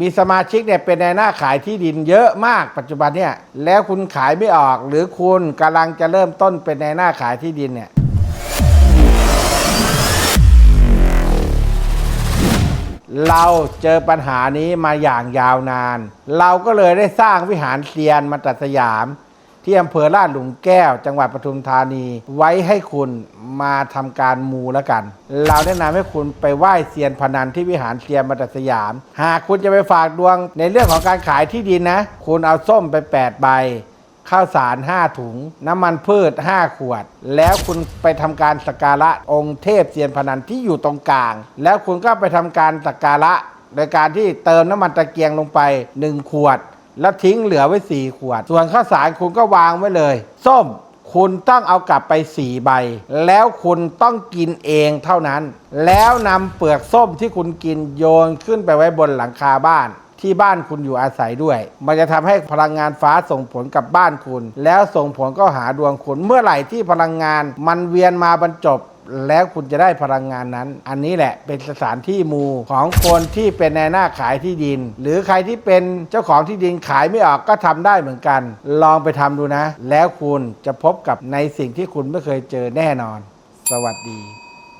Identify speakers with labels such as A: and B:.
A: มีสมาชิกเนี่ยเป็นในหน้าขายที่ดินเยอะมากปัจจุบันเนี่ยแล้วคุณขายไม่ออก หรือคุณกำลังจะเริ่มต้นเป็นในหน้าขายที่ดินเนี่ยเราเจอปัญหานี้มาอย่างยาวนาน เราก็เลยได้สร้างวิหารเซียนมาตัดสยาม ที่อำเภอลาดหลุมแก้ว จังหวัดปทุมธานี ไว้ให้คุณมาทำการมูแล้วกัน เราแนะนำให้คุณไปไหว้เซียนพนันที่วิหารเซียนมาตัดสยาม หากคุณจะไปฝากดวงในเรื่องของการขายที่ดินนะ คุณเอาส้มไป8ใบข้าวสาร 5 ถุง น้ำมันพืช 5 ขวด แล้วคุณไปทำการสักการะองค์เทพเซียนพนันที่อยู่ตรงกลาง แล้วคุณก็ไปทำการสักการะ โดยการที่เติมน้ำมันตะเกียงลงไป 1 ขวด แล้วทิ้งเหลือไว้4ขวด ส่วนข้าวสารคุณก็วางไว้เลย ส้มคุณต้องเอากลับไป4ใบ แล้วคุณต้องกินเองเท่านั้น แล้วนำเปลือกส้มที่คุณกินโยนขึ้นไปไว้บนหลังคาบ้านที่บ้านคุณอยู่อาศัยด้วย มันจะทำให้พลังงานฟ้าส่งผลกับบ้านคุณ แล้วส่งผลก็หาดวงคุณ เมื่อไหร่ที่พลังงาน มันเวียนมาบรรจบ แล้วคุณจะได้พลังงานนั้น อันนี้แหละเป็นสถานที่มูของคนที่เป็นนายหน้าขายที่ดิน หรือใครที่เป็นเจ้าของที่ดินขายไม่ออกก็ทำได้เหมือนกัน ลองไปทำดูนะ แล้วคุณจะพบกับในสิ่งที่คุณไม่เคยเจอแน่นอน สวัสดี